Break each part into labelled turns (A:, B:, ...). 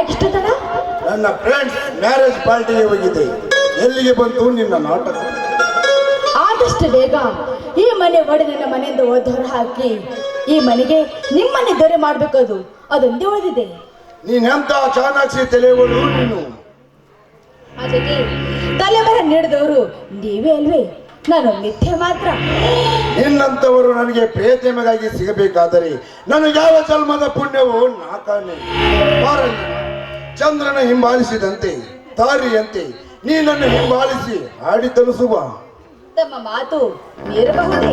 A: ಯಾಕಿಷ್ಟು ತಡ
B: ನನ್ನ ಫ್ರೆಂಡ್ಸ್ ಮ್ಯಾರೇಜ್ ಪಾರ್ಟಿಗೆ ಹೋಗಿದ್ದೆ. ಎಲ್ಲಿಗೆ ಬಂತು ನಿನ್ನ ನಾಟಕ?
A: ಆದಷ್ಟು ಬೇಗ ಈ ಮನೆ ಒಡೆದನ ಮನೆಯಿಂದ ಹೊರ ಹಾಕಿ ಈ ಮನೆಗೆ ನಿಮ್ಮನ್ನೇ ದೊರೆ ಮಾಡ್ಬೇಕದು. ಅದೊಂದೇ ಉಳಿದಿದೆ
B: ನೀನೆಂತ ಚಾಣಾಕ್ಷಿ ತಲೆಗಳು ನೀನು?
A: ಅದಕ್ಕೆ ತಲೆಮರ ನೀಡಿದವರು ನೀವೇ ಅಲ್ವೇ? ನಾನು ಮಿಥ್ಯೆ ಮಾತ್ರ.
B: ನಿನ್ನಂತವರು ನನಗೆ ಪ್ರೇತಮಗಾಗಿ ಸಿಗಬೇಕಾದರೆ ನನಗೆ ಯಾವ ಜನ್ಮದ ಪುಣ್ಯವು ನಾಕಾನೆ. ಪಾರಣ್ಯ ಚಂದ್ರನ ಹಿಂಬಾಲಿಸಿದಂತೆ ತಾರಿಯಂತೆ ನೀನನ್ನು ಹಿಂಬಾಲಿಸಿ ಹಾಡಿ ತಲುಸುವ
A: ತಮ್ಮ ಮಾತು ಮೀರಬಹುದೇ?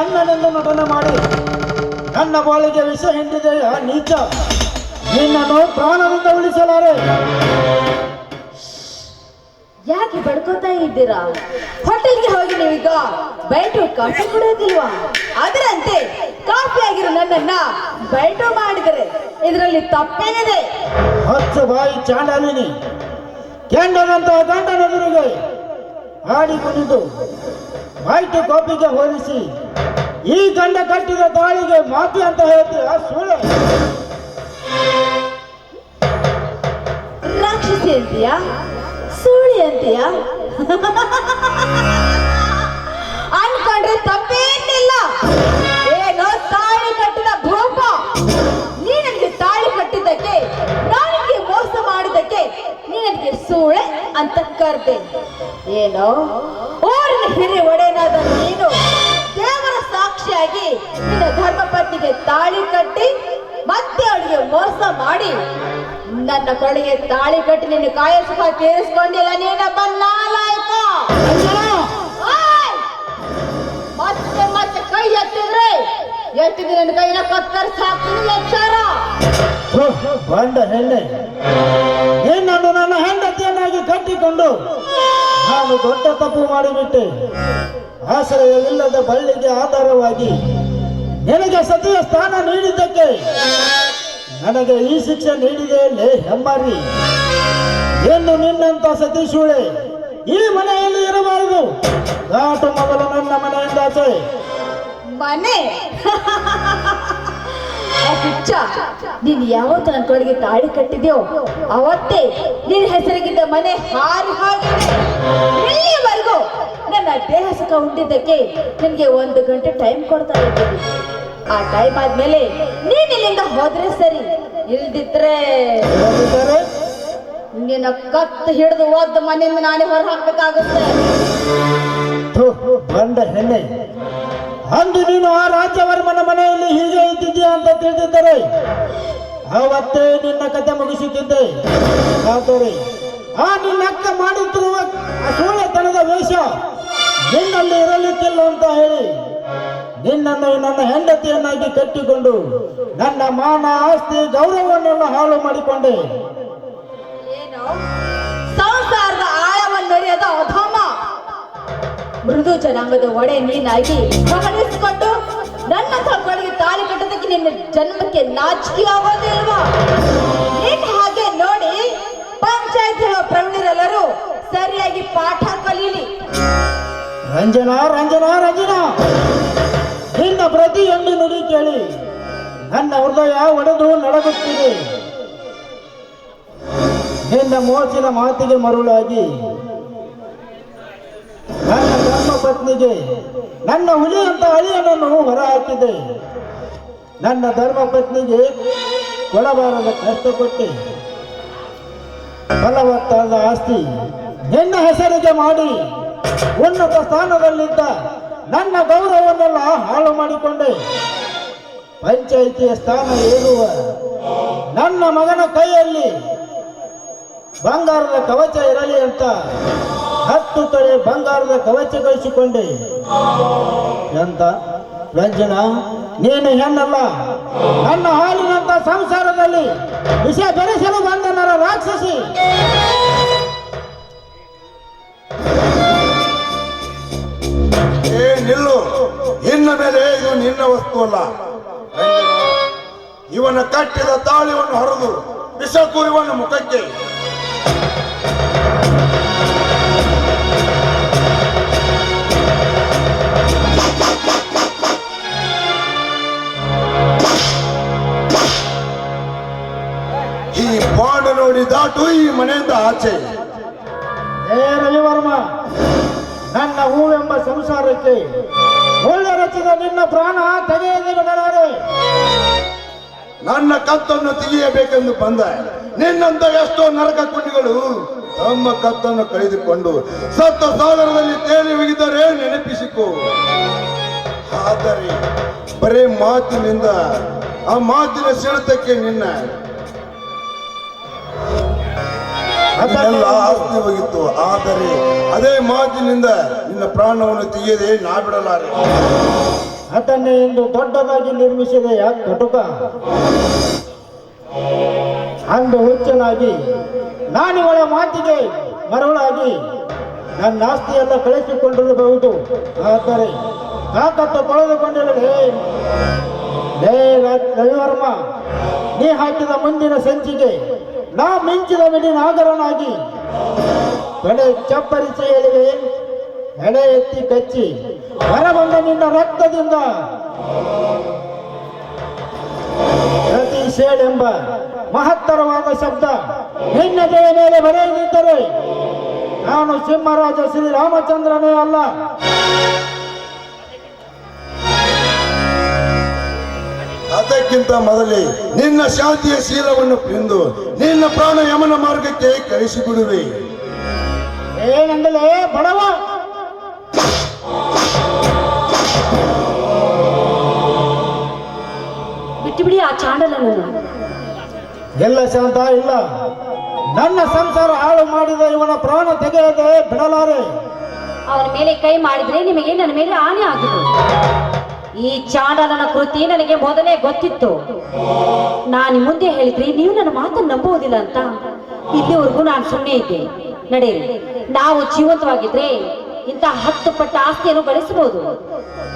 C: ಅಣ್ಣನೆಂದು ನಟನೆ ಮಾಡಿ ನನ್ನ ಬಾಳಿಗೆ ವಿಷ ಹಿಂಡಿದೆ ನೀಚ. ನಿನ್ನನ್ನು ಪ್ರಾಣದಿಂದ ಉಳಿಸಲಾರೆ.
A: ಯಾಕೆ ಬಡ್ಕೋತಾ ಇದ್ದೀರಾ? ಹೋಟೆಲ್ಗೆ ಹೋಗಿ ನೀವೀಗ ಬೈಟು ಕಾಫಿ ಕುಡಿಯೋದಿಲ್ವಾ? ಅದರಂತೆ ಕಾಫಿ ಆಗಿರೋ ನನ್ನನ್ನ ಬೈಟು ಮಾಡಿದರೆ ಇದರಲ್ಲಿ ತಪ್ಪೇನಿದೆ?
C: ಹಚ್ಚ ಬಾಯಿ ಚಾಂಡಾಲಿನಿ ಕೆಂಡನಂತಹ ಗಂಡನೆದುರಿಗೆ ಆಡಿ ಕುಣಿದು ವೈಟ್ ಕಾಪಿಗೆ ಹೋಲಿಸಿ ಈ ಗಂಡ ಕಟ್ಟಿದ ತಾಳಿಗೆ ಮಾತು ಅಂತ ಹೇಳ್ತೀರ? ಸುಳ್ಳು.
A: ರಾಕ್ಷಸಿ ಅಂತೀಯಾ? ಸೂಳಿ ಅಂತೀಯಾ? ಅನ್ಕೊಂಡ್ರೆ ತಪ್ಪೇನಿಲ್ಲ. ಏನೋ ತಾಳಿ ಕಟ್ಟಿದ ಭೂಪ ನೀ ತಾಳಿ ಕಟ್ಟಿದ್ದಕ್ಕೆ, ನನಗೆ ಮೋಸ ಮಾಡಿದ್ದಕ್ಕೆ ನೀ ನನಗೆ ಸೂಳೆ ಅಂತ ಕರ್ದೆ. ಏನೋ? ಊರಿನ ತಾಳಿ ಕಟ್ಟಿ ಮತ್ತೆ ಅವಳಿಗೆ ಮೋಸ ಮಾಡಿ. ನನ್ನ ಕಡೆಗೆ ತಾಳಿ ಕಟ್ಟಿ ನಿನ್ನ ಕಾಯ ಸುಖ ತೀರಿಸ್ಕೊಂಡಿಲ್ಲ ನೀನಪ್ಪ ನಾಲಾಯ್ಕ! ಮತ್ತೆ ಮತ್ತೆ ಕೈ ಎತ್ತಿದ್ರೆ ಎತ್ತಿದ್ರೆ ನನ್ನ ಕೈನ ಕತ್ತರಿಸಿ ಸಾಕ್ತೀನಿ ಎಚ್ಚಾರ.
C: ಬಂಡ ಹೆಣ್ಣೆ ನಿನ್ನನ್ನು ನನ್ನ ಹೆಂಡತಿಯನ್ನಾಗಿ ಕಟ್ಟಿಕೊಂಡು ನಾನು ದೊಡ್ಡ ತಪ್ಪು ಮಾಡಿಬಿಟ್ಟೆ. ಆಶ್ರಯವಿಲ್ಲದ ಬಳ್ಳಿಗೆ ಆಧಾರವಾಗಿ ನಿನಗೆ ಸತಿಯ ಸ್ಥಾನ ನೀಡಿದ್ದಕ್ಕೆ ನನಗೆ ಈ ಶಿಕ್ಷೆ ನೀಡಿದೆ, ಲೇ ಹೆಮ್ಮಾರಿ ಎಂದು ನಿನ್ನಂತ ಸತೀಶೂಳೆ ಈ ಮನೆಯಲ್ಲಿ ಇರಬಾರದು. ದಾಟು ಮೊದಲು ನನ್ನ ಮನೆಯಿಂದ
A: ಮನೆ? ಹುಚ್ಚ, ನೀನ್ ಯಾವತ್ತು ನನ್ನ ಕೊಳಗೆ ತಾಳಿ ಕಟ್ಟಿದ್ಯೋ, ಅವತ್ತೇ ನಿನ್ನ ಹೆಸರಿಗಿದ್ದ ಮನೆ ಹಾರಿ ಹೋಗಿದೆ ನನ್ನ ದೇಹ ಸುಖ ಹುಟ್ಟಿದ್ದಕ್ಕೆ ನಿನ್ಗೆ ಒಂದು ಗಂಟೆ ಟೈಮ್ ಕೊಡ್ತಾ ಇದ್ದೀನಿ. ಆ ಟೈಮ್ ಆದ್ಮೇಲೆ ನೀನ್ ಇಲ್ಲಿಂದ ಹೋದ್ರೆ ಸರಿ. ಇಲ್ದಿದ್ರೆ ನಿನ್ನ ಕತ್ತು ಹಿಡಿದು ಒದ್ದು ಮನೆಯಿಂದ ನಾನೇ ಹೊರ ಹಾಕ್ಬೇಕಾಗುತ್ತೆ.
C: ಬಂಡ ಹೆಣ್ಣೆ. ಅಂದು ನೀನು ಆ ರಾಜ್ಯವರ್ಮನ ಮನೆಯಲ್ಲಿ ಹೀಗೆ ಇದ್ದಿದ್ದೀಯ ಅಂತ ತಿಳಿದಿದ್ದರೆ? ಅವತ್ತೇ ನಿನ್ನ ಕತೆ ಮುಗಿಸುತ್ತಿದ್ದೆ. ಆದರೆ ಆ ನಿನ್ನ ಅಕ್ಕ ಮಾಡುತ್ತಿರುವ ಸೂಳೆತನದ ವೇಷ ನಿನ್ನಲ್ಲಿ ಇರಲಿಕ್ಕಿಲ್ಲ ಅಂತ ಹೇಳಿ. ನಿನ್ನನ್ನು ನನ್ನ ಹೆಂಡತಿಯನ್ನಾಗಿ ಕಟ್ಟಿಕೊಂಡು ನನ್ನ ಮಾನ ಆಸ್ತಿ ಗೌರವವನ್ನೆಲ್ಲ ಹಾಳು ಮಾಡಿಕೊಂಡೆ.
A: ಸಂಸಾರದ ಆಳವನ್ನರಿಯದ ಅಧಮ. ಮೃದು ಜನಾಂಗದ ಒಡೆ ನೀನಾಗಿ ಗಮನಿಸಿಕೊಂಡು ನನ್ನ ತಪ್ಪಳಿಗೆ ತಾಳಿ ಕಟ್ಟೋದಕ್ಕೆ ನಿನ್ನ ಜನ್ಮಕ್ಕೆ ನಾಚಿಕೆ ಆಗೋದಿಲ್ವಾ ನಿನ್ನ ಹಾಗೆ ನೋಡಿ ಪಂಚಾಯತ್ ಹೇಳೋ ಸರಿಯಾಗಿ ಪಾಠ ಕಲೀಲಿ.
C: ರಂಜನಾ ರಂಜನಾ ರಂಜನಾ. ನಿನ್ನ ಪ್ರತಿಯೊಂದು ನುಡಿ ಕೇಳಿ. ನನ್ನ ಹೃದಯ ಒಡೆದು ನಡಗುತ್ತಿದೆ. ನಿನ್ನ ಮೋಚಿನ ಮಾತಿಗೆ ಮರುಳಾಗಿ. ನನ್ನ ಧರ್ಮ ಪತ್ನಿಗೆ ನನ್ನ ಹುಲಿಯಂತ ಅಳಿಯನನ್ನು ಹೊರಹಾಕಿದೆ. ನನ್ನ ಧರ್ಮ ಪತ್ನಿಗೆ ಕೊಡಬಾರದ ಕಷ್ಟ ಕೊಟ್ಟೆ. ಫಲವತ್ತಾದ ಆಸ್ತಿ ನಿನ್ನ ಹೆಸರಿಗೆ ಮಾಡಿ. ಉನ್ನತ ಸ್ಥಾನದಲ್ಲಿದ್ದ ನನ್ನ ಗೌರವನ್ನೆಲ್ಲ ಹಾಳು ಮಾಡಿಕೊಂಡೆ. ಪಂಚಾಯಿತಿಯ ಸ್ಥಾನ ಏರುವ ನನ್ನ ಮಗನ ಕೈಯಲ್ಲಿ ಬಂಗಾರದ ಕವಚ ಇರಲಿ ಅಂತ ಹತ್ತು ತೊಳೆ ಬಂಗಾರದ ಕವಚ ಕಳಿಸಿಕೊಂಡೆ. ಎಂತ? ರಂಜನ ನೀನು ಹೆಣ್ಣಲ್ಲ. ನನ್ನ ಹಾಲಿನಂತ ಸಂಸಾರದಲ್ಲಿ ವಿಷಯ ಬೆರೆಸಲು ಬಂದ ನರ ರಾಕ್ಷಸಿ.
B: ಏ, ನಿಲ್ಲು. ನಿನ್ನ ಮೇಲೆ ಇದು ನಿನ್ನ ವಸ್ತು ಅಲ್ಲ. ಇವನ ಕಟ್ಟಿದ ತಾಳಿವನ್ನು ಹೊರದು ಬಿಸಕು ಇವನ ಮುಖಕ್ಕೆ. ಈ ಬಾಡ ನೋಡಿ ದಾಟು ಈ ಮನೆಯಿಂದ ಆಚೆ.
C: ಏ, ರವಿವರ್ಮ ನನ್ನ ಹೂವೆಂಬ ಸಂಸಾರಕ್ಕೆ ಒಳ್ಳೆ ರಚಿದ ನಿನ್ನ ಪ್ರಾಣ ತೆಗೆಯದೆ ಬಿಡಲಾರೆ
B: ನನ್ನ ಕತ್ತನ್ನು ತಿಳಿಯಬೇಕೆಂದು ಬಂದ ನಿನ್ನಂತ ಎಷ್ಟೋ ನರಕ ಕುಂಡಿಗಳು ತಮ್ಮ ಕತ್ತನ್ನು ಕಳೆದುಕೊಂಡು ಸತ್ತ ಸಾಗರದಲ್ಲಿ ತೇಲಿ ಹೋಗಿದ್ದರೆ ನೆನಪಿಸಿಕೊ. ಆದರೆ ಬರೇ ಮಾತಿನಿಂದ ಆ ಮಾತಿನ ಸೆಳೆತಕ್ಕೆ ನಿನ್ನ ಅದನ್ನೆಲ್ಲ ಆಸ್ತಿ ಹೋಗಿತ್ತು. ಆದರೆ ಅದೇ ಮಾತಿನಿಂದ ನಿನ್ನ ಪ್ರಾಣವನ್ನು ತೆಗೆಯದೆ ನಾ ಬಿಡಲಾರೆ
C: ಅದನ್ನೇ ಇಂದು ದೊಡ್ಡದಾಗಿ ನಿರ್ಮಿಸಿದ ಯಾಕೆ ಕಟುಕ? ಅಂದು ಹುಚ್ಚನಾಗಿ ನಾನಿವಳ ಮಾತಿಗೆ ಮರಳಾಗಿ ನನ್ನ ಆಸ್ತಿಯೆಲ್ಲ ಕಳಿಸಿಕೊಂಡಿರಬಹುದು. ಆದರೆ ತಾಕತ್ತು ಕಳೆದುಕೊಂಡಿರಲೇ. ರವಿವರ್ಮ ನೀ ಹಾಕಿದ ಮುಂದಿನ ಸಂಚಿಗೆ ನಾ ಮಿಂಚಿದ ಮಿಡಿ ನಾಗರನಾಗಿ. ಬೆಳೆ ಚಪ್ಪರಿಸಿ ಹೇಳಿವೆ ಎಳೆ ಎತ್ತಿ ಕಚ್ಚಿ. ಹೊರಬಂದ ನಿನ್ನ ರಕ್ತದಿಂದ. ಪ್ರತಿ ಎಂಬ ಮಹತ್ತರವಾದ ಶಬ್ದ ದೇಹ ಮೇಲೆ ಬರೆಯದಿದ್ದರೆ ನಾನು ಸಿಂಹರಾಜ ಶ್ರೀ ರಾಮಚಂದ್ರನೇ ಅಲ್ಲ.
B: ಅದಕ್ಕಿಂತ ಮೊದಲಿ ನಿನ್ನ ಶಾಂತಿಯ ಶೀಲವನ್ನು ಪಿಂದು ನಿನ್ನ ಪ್ರಾಣ ಯಮನ ಮಾರ್ಗಕ್ಕೆ ಕಳಿಸಿಬಿಡುವೆ
C: ಏನಂದಲೇ ಬಡವ!
A: ಬಿಟ್ಟು ಬಿಡಿ ಆ ಚಾಂಡಲನ್ನು
C: ಎಲ್ಲ ಶಾಂತ ಇಲ್ಲ. ನನ್ನ ಸಂಸಾರ ಹಾಳು ಮಾಡಿದ ಇವನ ಪ್ರಾಣ ತೆಗೆಯದೆ ಬಿಡಲಾರೆ.
D: ಅವನ ಮೇಲೆ ಕೈ ಮಾಡಿದ್ರೆ ನಿಮಗೆ ನನ್ನ ಮೇಲೆ ಹಾನಿ ಆಗಿದೆ ಈ ಚಾಂಡಲನ ಕೃತಿ ನನಗೆ ಮೊದಲೇ ಗೊತ್ತಿತ್ತು. ನಾನು ಮುಂದೆ ಹೇಳಿದ್ರಿ ನೀವು ನನ್ನ ಮಾತನ್ನು ನಂಬುವುದಿಲ್ಲ ಅಂತ. ಇಲ್ಲಿವರೆಗೂ ನಾನು ಸುಮ್ಮನೆ ಇದ್ದೆ. ನಡೆಯಿರಿ. ನಾವು ಜೀವಂತವಾಗಿದ್ರೆ ಇಂಥ ಹತ್ತು ಪಟ್ಟ ಆಸ್ತಿಯನ್ನು ಗಳಿಸಬಹುದು.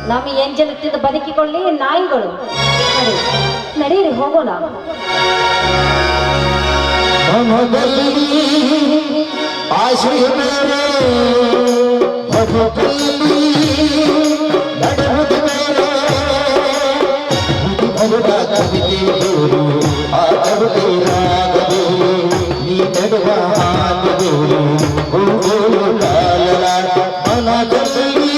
D: ನಮ್ಮ ಎಂಜಲತ್ತಿಂದ ಬದುಕಿಕೊಳ್ಳಿ, ನಾಯಿಗಳು. ನಡೆಯಿರಿ. ಹೋಗೋಣ.
E: ಮನದಲ್ಲಿ ಕವಿತೆ ಬೇರು ಆ ಕವಿತೆ ರಾಗದು ನೀ ನಡುವ ಹಾಗದು ಹೂಗಳು ಲಾಲಲಾಟ ಮನದಲ್ಲಿ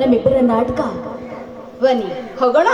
A: ನಮ್ಮಿಬ್ಬರ ನಾಟಕ. ಬನ್ನಿ, ಹೋಗೋಣ?